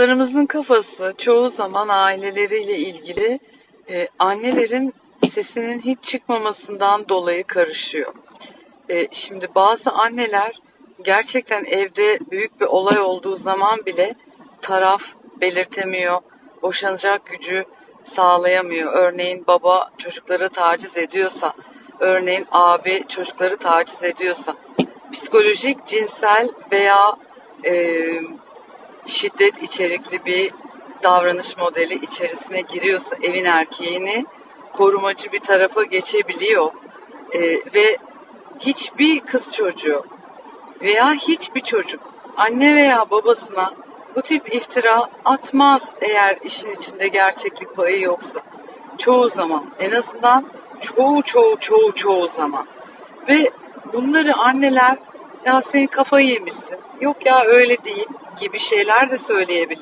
Çocuklarımızın kafası çoğu zaman aileleriyle ilgili e, annelerin sesinin hiç çıkmamasından dolayı karışıyor. E, şimdi bazı anneler gerçekten evde büyük bir olay olduğu zaman bile taraf belirtemiyor, boşanacak gücü sağlayamıyor. Örneğin baba çocukları taciz ediyorsa, örneğin abi çocukları taciz ediyorsa, psikolojik, cinsel veya e, şiddet içerikli bir davranış modeli içerisine giriyorsa evin erkeğini korumacı bir tarafa geçebiliyor Ee, ve hiçbir kız çocuğu veya hiçbir çocuk anne veya babasına bu tip iftira atmaz eğer işin içinde gerçeklik payı yoksa. Çoğu zaman en azından çoğu çoğu çoğu çoğu zaman. Ve bunları anneler ya senin kafayı yemişsin yok ya öyle değil gibi şeyler de söyleyebiliyor.